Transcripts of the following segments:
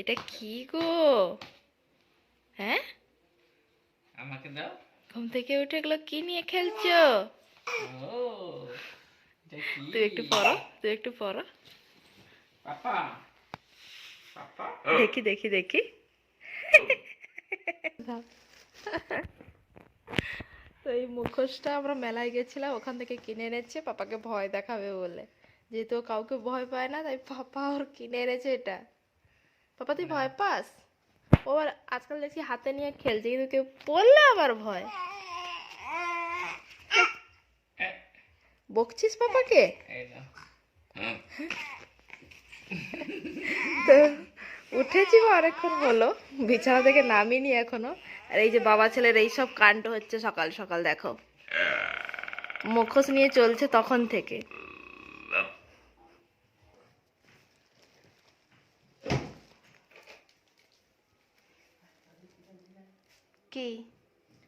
এটা কি গো? হ্যাঁ? আমাকে দাও। ঘুম থেকে উঠে এগুলো কি নিয়ে খেলছো? ও তুই একটু পড়ো তুই একটু পড়ো। দেখি দেখি দেখি। তো এই মুখোশটা আমরা মেলায় গেছিলাম ওখান থেকে কিনে এনেছে পাপাকে ভয় দেখাবে বলে। যেহেতু কাউকে ভয় পায় না তাই পাপা ওর কিনে এনেছে এটা। পাপা তুই ভয় পাস? ও আর আজকাল দেখছি হাতে নিয়ে খেলছে কিন্তু কেউ পড়লে আবার ভয়। বকছিস পাপাকে? উঠেছি অনেকক্ষণ হলো বিছানা থেকে নামিনি এখনও। আর এই যে বাবা ছেলের এই সব কাণ্ড হচ্ছে সকাল সকাল দেখো। মুখোশ নিয়ে চলছে তখন থেকে। কি?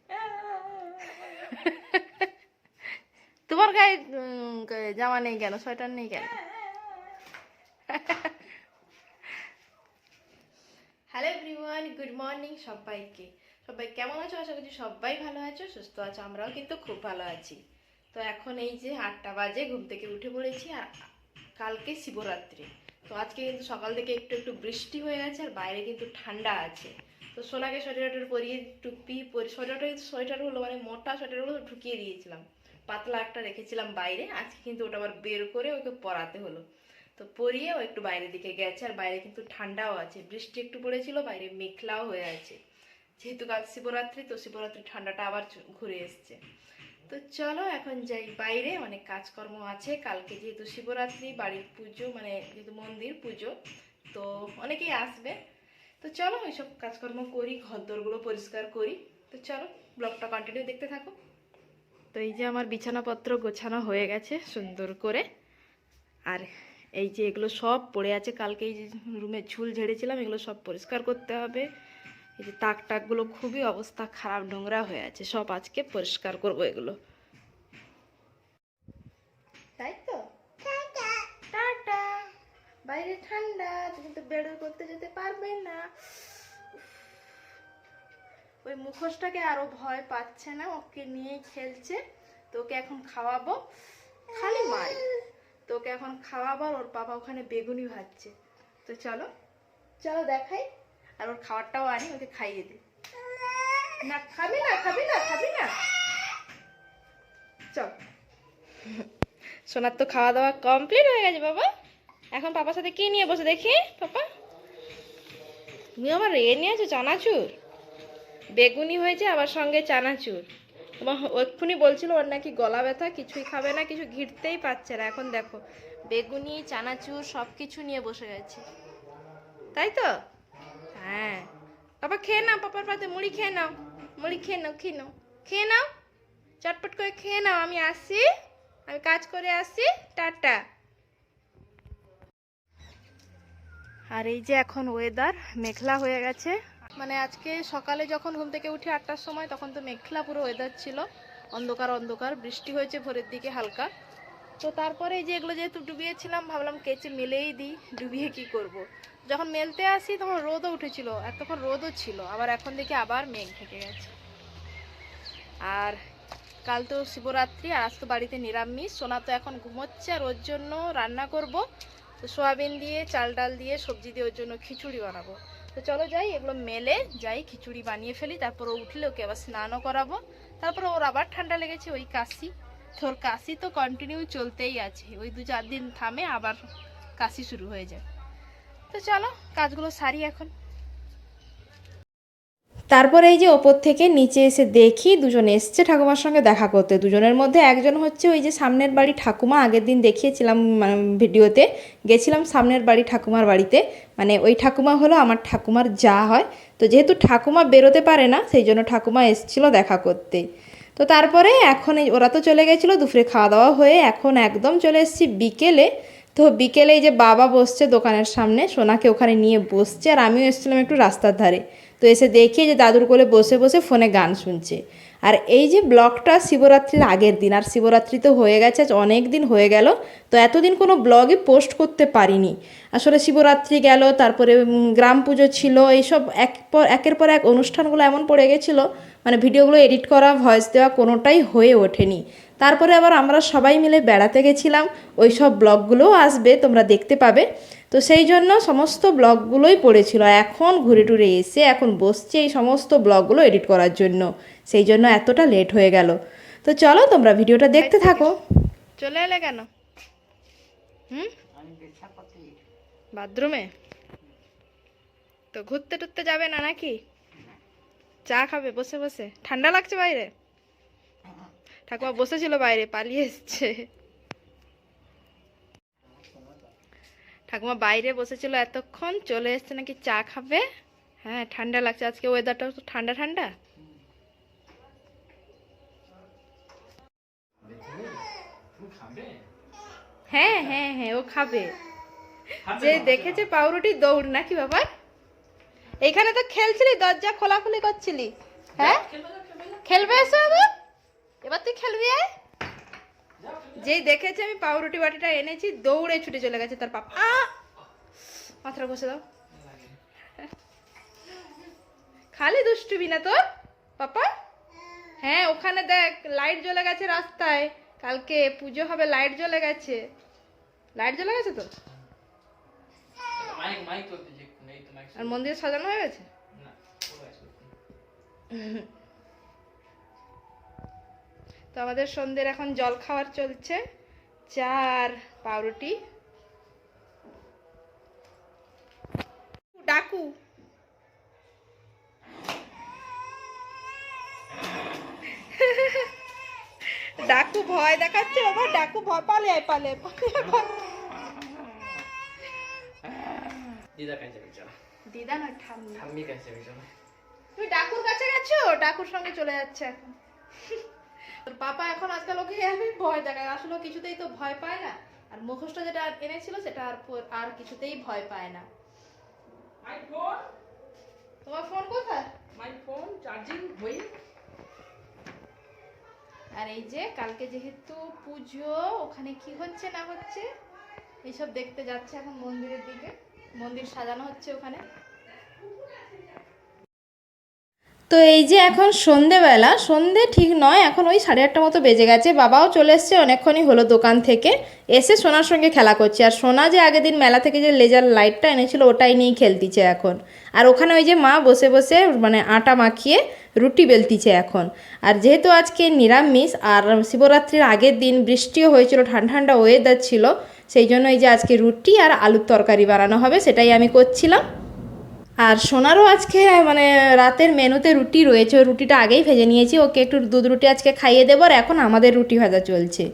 তোমার গায়ে জামা নেই কেন? সোয়েটার নেই কেন? হ্যালো এভরিওয়ান গুড মর্নিং সবাইকে। সবাই কেমন আছো? আশা করছি সবাই ভালো আছো সুস্থ আছো আমরাও কিন্তু খুব ভালো আছি। তো এখন এই যে আটটা বাজে ঘুম থেকে উঠে পড়েছি আর কালকে শিবরাত্রি। তো আজকে কিন্তু সকাল থেকে একটু একটু বৃষ্টি হয়ে গেছে আর বাইরে কিন্তু ঠান্ডা আছে। তো সোনাকে সোয়েটার পরিয়ে টুপি সোয়েটারটা সোয়েটার হলো মানে মোটা সোয়েটারগুলো ঢুকিয়ে দিয়েছিলাম। পাতলা একটা রেখেছিলাম বাইরে, আজকে কিন্তু ওটা আবার বের করে ওকে পরাতে হলো। তো পরিয়ে ও একটু বাইরের দিকে গেছে, আর বাইরে কিন্তু ঠান্ডাও আছে, বৃষ্টি একটু পড়েছিল, বাইরে মেঘলাও হয়ে আছে। যেহেতু কাল শিবরাত্রি, তো শিবরাত্রি ঠান্ডাটা আবার ঘুরে এসছে। তো চলো এখন যাই বাইরে অনেক কাজকর্ম আছে, কালকে যেহেতু শিবরাত্রি, বাড়ির পুজো মানে যেহেতু মন্দির পুজো, তো অনেকেই আসবে। তো চলো এইসব কাজকর্ম করি ঘরদোরগুলো পরিষ্কার করি। তো চলো ব্লগটা কন্টিনিউ দেখতে থাকো। তো এই যে আমার বিছানাপত্র গোছানো হয়ে গেছে সুন্দর করে। আর এই যে এগুলো সব পড়ে আছে, কালকে এই যে রুমে ঝুল ঝেড়েছিলাম, এগুলো সব পরিষ্কার করতে হবে। এই যে তাক টাকগুলো খুবই অবস্থা খারাপ নোংরা হয়ে আছে, সব আজকে পরিষ্কার করব এগুলো তাই তো টাটা বাইরে ঠান্ডা তুমি তো বের করতে যেতে পারবে না। ওই মুখোশটাকে আরও ভয় পাচ্ছে না ওকে নিয়ে খেলছে। তো ওকে এখন খাওয়াবো। খালি মার। তোকে এখন খাওয়াবার ওর বাবা ওখানে বেগুনি ভাজছে। তো চলো। চলো দেখাই। আর ওর খাবারটাও আনি ওকে খাইয়ে দিই। না খাবি না খাবি না খাবি না। চল। সোনার তো খাওয়া দাওয়া কমপ্লিট হয়ে গেছে বাবা। এখন পাপার সাথে কি নিয়ে বসে দেখি? পাপা? তুমি আবার এ নিয়েছো চানাচুর? বেগুনি হয়েছে, আবার সঙ্গে চানাচুর। তোমার এক্ষুনি বলছিল ওর নাকি গলা ব্যথা, কিছুই খাবে না, কিছু ঘিরতেই পাচ্ছে না। এখন দেখো, বেগুনি, চানাচুর সব কিছু নিয়ে বসে গেছে। তাই তো? হ্যাঁ। পাপা, খেয়ে নাও, পাপার পাতে মুড়ি খেয়ে নাও। মুড়ি খেয়ে নাও খেয়ে নাও। খেয়ে নাও। চটপট করে খেয়ে নাও। আমি আসি। আমি কাজ করে আসি। টাটা। আর এই যে এখন ওয়েদার মেঘলা হয়ে গেছে। মানে আজকে সকালে যখন ঘুম থেকে উঠে আটটার সময়, তখন তো মেঘলা পুরো ওয়েদার ছিল। অন্ধকার অন্ধকার, বৃষ্টি হয়েছে ভোরের দিকে হালকা। তো তারপরে এই যে এগুলো যেহেতু ডুবিয়েছিলাম, ভাবলাম কেচে মেলেই দিই, ডুবিয়ে কি করব। যখন মেলতে আসি, তখন রোদও উঠেছিল, এতক্ষণ রোদও ছিল। আবার এখন দেখি আবার মেঘ ঢেকে গেছে। আর কাল তো শিবরাত্রি, আর আজ তো বাড়িতে নিরামিষ। সোনা তো এখন ঘুমোচ্ছে, আর ওর জন্য রান্না করব। তো সোয়াবিন দিয়ে, চাল ডাল দিয়ে, সবজি দিয়ে ওর জন্য খিচুড়ি বানাবো। তো চলো যাই, এগুলো মেলে যাই, খিচুড়ি বানিয়ে ফেলি। তারপর উঠলে ওকে আবার স্নানও করাবো। তারপর ওর আবার ঠান্ডা লেগেছে ওই কাশি। তোর কাশি তো কন্টিনিউ চলতেই আছে। ওই দু চার দিন থামে আবার কাশি শুরু হয়ে যায়। তো চলো, কাজগুলো সারি এখন। তারপরে এই যে ওপর থেকে নিচে এসে দেখি দুজন এসছে ঠাকুমার সঙ্গে দেখা করতে। দুজনের মধ্যে একজন হচ্ছে ওই যে সামনের বাড়ি ঠাকুমা, আগের দিন দেখিয়েছিলাম মানে ভিডিওতে গেছিলাম সামনের বাড়ি ঠাকুমার বাড়িতে। মানে ওই ঠাকুমা হলো আমার ঠাকুমার যা হয়। তো যেহেতু ঠাকুমা বেরোতে পারে না, সেই জন্য ঠাকুমা এসছিল দেখা করতে। তো তারপরে এখন এই ওরা তো চলে গেছিল দুপুরে খাওয়া দাওয়া হয়ে এখন একদম চলে এসেছি বিকেলে। তো বিকেলে এই যে বাবা বসছে দোকানের সামনে, সোনাকে ওখানে নিয়ে বসছে আর আমিও এসেছিলাম একটু রাস্তার ধারে। তো এসে দেখি যে দাদুর কোলে বসে বসে ফোনে গান শুনছে। আর এই যে ব্লগটা শিবরাত্রির আগের দিন, আর শিবরাত্রি তো হয়ে গেছে, আজ অনেক দিন হয়ে গেল, তো এতদিন কোনো ব্লগই পোস্ট করতে পারিনি। আসলে শিবরাত্রি গেল, তারপরে গ্রাম পুজো ছিল, এইসব এক পর, একের পর এক অনুষ্ঠানগুলো এমন পড়ে গেছিল মানে ভিডিওগুলো এডিট করা, ভয়েস দেওয়া কোনোটাই হয়ে ওঠেনি। তারপরে আবার আমরা সবাই মিলে বেড়াতে গেছিলাম। ওই সব ব্লগগুলোও আসবে তোমরা দেখতে পাবে। তো সেই জন্য সমস্ত ব্লগগুলোই পড়েছিল। এখন ঘুরে টুরে এসে এখন বসছে এই সমস্ত ব্লগগুলো এডিট করার জন্য। সেই জন্য এতটা লেট হয়ে গেল। তো চলো তোমরা ভিডিওটা দেখতে থাকো। চলে এলে কেন? হুম? বাথরুমে? তো ঘুরতে টুরতে যাবে না নাকি? চা খাবে বসে বসে। ঠান্ডা লাগছে বাইরে? ঠাকুমা বসেছিল বাইরে পালিয়ে এসছে। ঠাকুমা বাইরে বসেছিল এতক্ষণ চলে এসছে নাকি চা খাবে? হ্যাঁ ঠান্ডা লাগছে আজকে ওয়েদারটাও তো ঠান্ডা ঠান্ডা। হ্যাঁ হ্যাঁ হ্যাঁ ও খাবে। যে? দেখেছে পাউরুটি দৌড় নাকি বাবা? এইখানে তো খেলছিলি দরজা খোলাখুলি করছিলি। হ্যাঁ? খেলবে এসো এবার এবার তুই খেলবি যেই দেখেছে আমি পাউরুটি বাটিটা এনেছি দৌড়ে ছুটে চলে গেছে তার পাপা! মাথাটা বসে দাও। খালি দুষ্টুবি না তোর পাপা? হ্যাঁ ওখানে দেখ লাইট জ্বলে গেছে রাস্তায়। কালকে পুজো হবে লাইট জ্বলে গেছে। লাইট জ্বলে গেছে তো আর মন্দির সাজানো হয়ে গেছে। তো আমাদের সন্ধ্যের এখন জল খাওয়ার চলছে। চার পাউরুটি। ডাকু। ডাকু ভয় দেখাচ্ছে বাবা ডাকু ভয় পালে আয় পালে। দিদা কাছে দিদা না ঠাম্মি। ঠাম্মি কাছে তুমি ডাকুর কাছে গেছো? ডাকুর সঙ্গে চলে যাচ্ছে এখন। ওকে আমি ভয় দেখায় আসলে কিছুতেই তো ভয় পায় না। আর মুখোশটা যেটা এনেছিল সেটা আর আর কিছুতেই ভয় পায় না। তোমার ফোন কোথায়? মাই ফোন চার্জিং হয়ে আর এই যে কালকে যেহেতু পুজো ওখানে কি হচ্ছে না হচ্ছে এইসব দেখতে যাচ্ছে এখন মন্দিরের দিকে। মন্দির সাজানো হচ্ছে ওখানে। তো এই যে এখন সন্ধেবেলা, সন্ধে ঠিক নয়, এখন ওই সাড়ে আটটা মতো বেজে গেছে। বাবাও চলে এসছে, অনেকক্ষণই হলো দোকান থেকে। এসে সোনার সঙ্গে খেলা করছে। আর সোনা যে আগের দিন মেলা থেকে যে লেজার লাইটটা এনেছিল, ওটাই নিয়েই খেলতিছে এখন। আর ওখানে ওই যে মা বসে বসে মানে আটা মাখিয়ে রুটি বেলতিছে এখন। আর যেহেতু আজকে নিরামিষ, আর শিবরাত্রির আগের দিন বৃষ্টিও হয়েছিল, ঠান্ডা ঠান্ডা ওয়েদার ছিল, সেই জন্য এই যে আজকে রুটি আর আলুর তরকারি বানানো হবে, সেটাই আমি করছিলাম। আর সোনারও আজকে মানে রাতের মেনুতে রুটি রয়েছে, ওই রুটিটা আগেই ভেজে নিয়েছি, ওকে একটু দুধ রুটি আজকে খাইয়ে দেবো, আর এখন আমাদের রুটি ভাজা চলছে।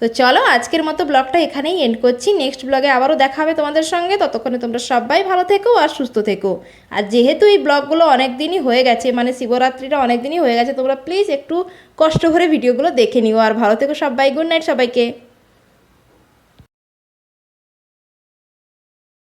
তো চলো, আজকের মতো ব্লগটা এখানেই এন্ড করছি নেক্সট ব্লগে আবারও দেখা হবে তোমাদের সঙ্গে, ততক্ষণে তোমরা সবাই ভালো থেকো আর সুস্থ থেকো। আর যেহেতু এই ব্লগগুলো অনেক দিনই হয়ে গেছে মানে শিবরাত্রিটা অনেক দিনই হয়ে গেছে, তোমরা প্লিজ একটু কষ্ট করে ভিডিওগুলো দেখে নিও, আর ভালো থেকো সবাই গুড নাইট সবাইকে।